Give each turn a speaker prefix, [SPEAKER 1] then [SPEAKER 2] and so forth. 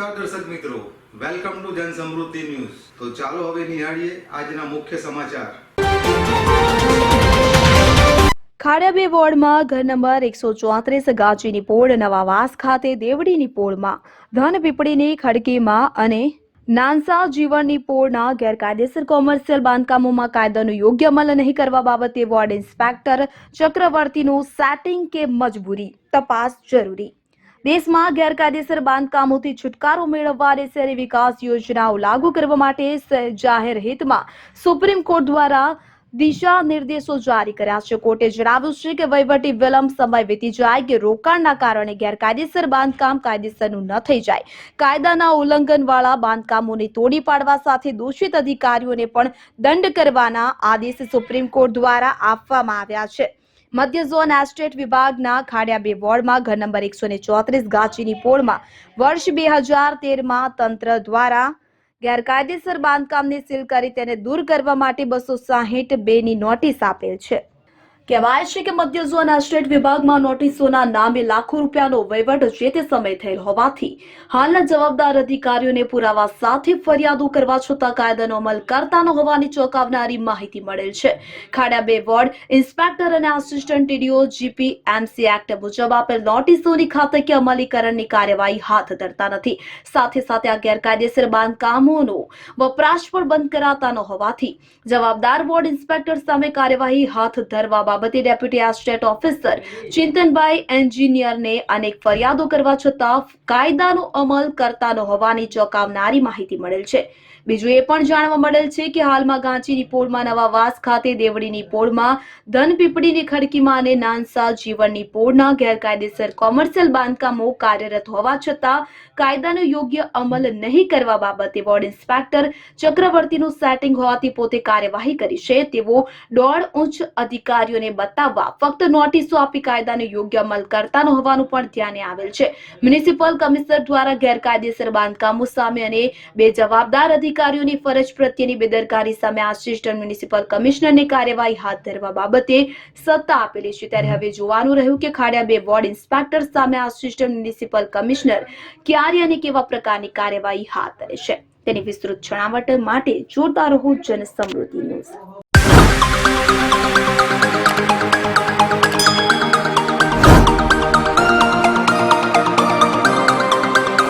[SPEAKER 1] નમસ્કાર દર્શક મિત્રો. વેલકમ ટુ જન સમૃદ્ધિ ન્યૂઝ તો ચાલો હવે નિહાળીએ આજના મુખ્ય સમાચાર.
[SPEAKER 2] ખાડિયાબે વોર્ડમાં ઘર નંબર એકસો ચોત્રીસ ગાજીની પોળ નવાવાસ ખાતે દેવડીની પોળમાં ધન પીપળીની ખડકીમાં અને નાનસા જીવનની પોળના ગેરકાયદેસર કોમર્શિયલ બાંધકામોમાં કાયદાનો યોગ્ય અમલ નહીં કરવા બાબતે વોર્ડ ઇન્સ્પેક્ટર ચક્રવર્તીનું સેટિંગ કે મજબૂરી તપાસ જરૂરી. દેશમાં ગેરકાયદેસર બાંધકામોથી છુટકારો મેળવવા અને શહેરી વિકાસ યોજનાઓ લાગુ કરવા માટે જાહેર હિતમાં સુપ્રીમ કોર્ટ દ્વારા દિશા નિર્દેશો જારી કર્યા છે. કોર્ટે જણાવ્યું છે કે વહીવટી વિલંબ સમય વીતી જાય કે રોકાણના કારણે ગેરકાયદેસર બાંધકામ કાયદેસરનું ન થઈ જાય. કાયદાના ઉલ્લંઘનવાળા બાંધકામોને તોડી પાડવા સાથે દોષિત અધિકારીઓને પણ દંડ કરવાના આદેશ સુપ્રીમ કોર્ટ દ્વારા આપવામાં આવ્યા છે. મધ્ય ઝોન એસ્ટેટ વિભાગના ખાડિયા બે વોર્ડમાં, ઘર નંબર એકસો ને ચોત્રીસ ગાચીની પોળમાં વર્ષ બે હજાર તેરમાં તંત્ર દ્વારા ગેરકાયદેસર બાંધકામને સીલ કરી તેને દૂર કરવા માટે બસો સાહીઠ બેની નોટિસ આપેલ છે. કહેવાય છે કે મધ્ય ઝોનના સ્ટેટ વિભાગમાં નોટિસોના નામે લાખો રૂપિયાનો વહીવટ જે તે સમય થયેલ હોવાથી હાલના જવાબદાર અધિકારીઓને પુરાવા સાથે ફરિયાદો કરવા છતાં કાયદાનો અમલ કરતા ન હોવાની ચોંકાવનારી માહિતી મળેલ છે. ખાડા બે વોર્ડ, ઇન્સ્પેક્ટર અને assistant TDO, GP, MC act મુજબ આપેલ નોટિસોની ખાતકીય અમલીકરણની કાર્યવાહી હાથ ધરતા નથી. સાથે સાથે આ ગેરકાયદેસર બાંધકામોનો વપરાશ પણ બંધ કરાતા ન હોવાથી જવાબદાર વોર્ડ ઇન્સ્પેક્ટર સામે કાર્યવાહી હાથ ધરવા બાબતે ડેપ્યુટી એસ્ટેટ ઓફિસર ચિંતનભાઈ એન્જિનિયરને અનેક ફરિયાદો કરવા છતાં કાયદાનો અમલ કરતા ન હોવાની ચોંકાવનારી માહિતી મળેલ છે. બીજું એ પણ જાણવા મળેલ છે કે હાલમાં ગાંચીની પોળમાં નવાવાસ ખાતે દેવડીની પોળમાં ધન પીપળીની ખડકીમાં અને નાનસા જીવનની પોળના ગેરકાયદેસર કોમર્શિયલ બાંધકામો કાર્યરત હોવા છતાં કાયદાનો યોગ્ય અમલ નહીં કરવા બાબતે વોર્ડ ઇન્સ્પેક્ટર ચક્રવર્તીનું સેટિંગ હોવાથી પોતે કાર્યવાહી કરી છે. તેવો દોઢ ઉચ્ચ અધિકારીઓને બતાવવા ફક્ત નોટિસો આપી કાયદાનો યોગ્ય અમલ કરતા હોવાનું પણ ધ્યાને આવેલ છે. મ્યુનિસિપલ કમિશનર દ્વારા ગેરકાયદેસર બાંધકામો સામે અને બે જવાબદાર અધિકારીઓની ફરજ પ્રત્યેની બેદરકારી સામે આસિસ્ટન્ટ મ્યુનિસિપલ કમિશનરની કાર્યવાહી હાથ ધરવા બાબતે સત્તા આપેલી છે. ત્યારે હવે જોવાનું રહ્યું કે ખાડિયા બે વોર્ડ ઇન્સ્પેક્ટર સામે આસિસ્ટન્ટ મ્યુનિસિપલ કમિશનર ક્યારે અને કેવા પ્રકારની કાર્યવાહી હાથ ધરે છે. તેની વિસ્તૃત છણાવટ માટે જોતા રહો જનસમૃદ્ધિ ન્યૂઝ.